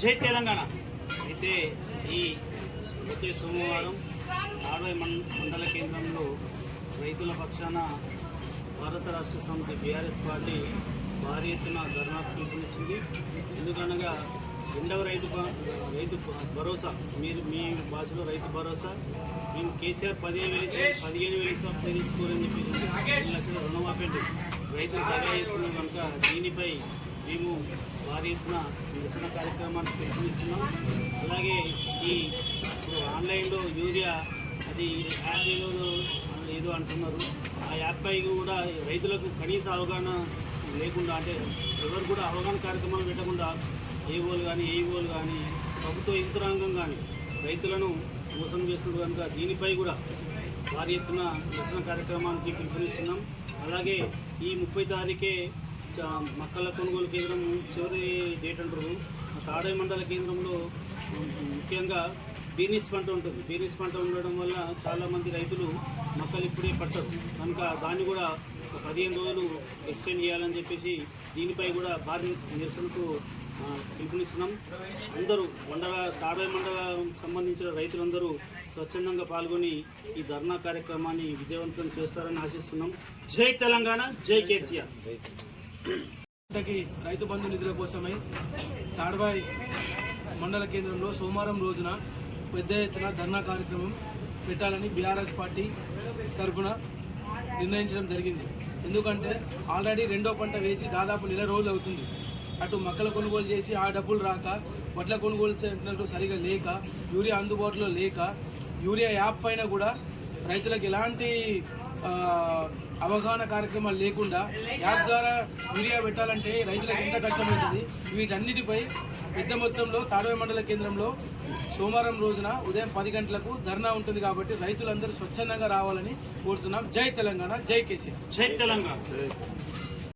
జై తెలంగాణ. అయితే ఈ వచ్చే సోమవారం ఆడవ మండల కేంద్రంలో రైతుల పక్షాన భారత రాష్ట్ర సమితి బీఆర్ఎస్ పార్టీ భారీ ఎత్తున ధర్నా పిలుపునిచ్చింది. ఎందుకనగా రెండవ రైతు రైతు భరోసా మీరు మీ భాషలో రైతు భరోసా మేము కేసీఆర్ పదిహేను వేలు పదిహేను వేలు ఇస్తాం తెగించుకోరని చెప్పి రెండు లక్షల రుణమాపేట రైతులు దగా చేస్తున్నాం కనుక దీనిపై మేము భారీ ఎత్తున నిరసన కార్యక్రమాన్ని పిలుపునిస్తున్నాం అలాగే ఈ ఇప్పుడు ఆన్లైన్లో యూరియా అది యాప్ ఏదో ఏదో అంటున్నారు. ఆ యాప్ పై కూడా రైతులకు కనీస అవగాహన లేకుండా అంటే ఎవరు కూడా అవగాహన కార్యక్రమాలు పెట్టకుండా ఏఓలు కానీ ఏఈఓలు కానీ ప్రభుత్వ యంత్రాంగం కానీ రైతులను మోసం చేస్తున్నారు కనుక దీనిపై కూడా భారీ ఎత్తున నిరసన కార్యక్రమానికి పిలుపునిస్తున్నాం అలాగే ఈ ముప్పై తారీఖే మక్కల కొనుగోలు కేంద్రం చివరి డేట్ అంటారు. తాడై మండల కేంద్రంలో ముఖ్యంగా బీనీస్ పంట ఉంటుంది. బీనీస్ పంట ఉండడం వల్ల చాలామంది రైతులు మొక్కలు ఇప్పుడే పట్టరు. కనుక దాన్ని కూడా ఒక పదిహేను రోజులు ఎక్స్టెండ్ చేయాలని చెప్పేసి దీనిపై కూడా భారీ నిరసనకు పిలుపునిస్తున్నాం. అందరూ మండల తాడై మండల సంబంధించిన రైతులందరూ స్వచ్ఛందంగా పాల్గొని ఈ ధర్నా కార్యక్రమాన్ని విజయవంతం చేస్తారని ఆశిస్తున్నాం. జై తెలంగాణ జై కేసీఆర్. రైతు బంధు నిధుల కోసమై తాడ్వాయి మండల కేంద్రంలో సోమవారం రోజున పెద్ద ఎత్తున ధర్నా కార్యక్రమం పెట్టాలని బీఆర్ఎస్ పార్టీ తరఫున నిర్ణయించడం జరిగింది. ఎందుకంటే ఆల్రెడీ రెండో పంట వేసి దాదాపు నెల రోజులు అవుతుంది. అటు మొక్కల కొనుగోలు చేసి ఆ డబ్బులు రాక వడ్ల కొనుగోలు చేసినట్టు సరిగా లేక యూరియా అందుబాటులో లేక యూరియా యాప్ పైన కూడా రైతులకు ఎలాంటి అవగాహన కార్యక్రమాలు లేకుండా యాప్ ద్వారా యూరియా పెట్టాలంటే రైతులకు ఎంత కష్టమవుతుంది? వీటన్నిటిపై పెద్ద మొత్తంలో తాడవ మండల కేంద్రంలో సోమవారం రోజున ఉదయం పది గంటలకు ధర్నా ఉంటుంది కాబట్టి రైతులందరూ స్వచ్ఛందంగా రావాలని కోరుతున్నాం. జై తెలంగాణ. జై కేసీఆర్. జై తెలంగాణ.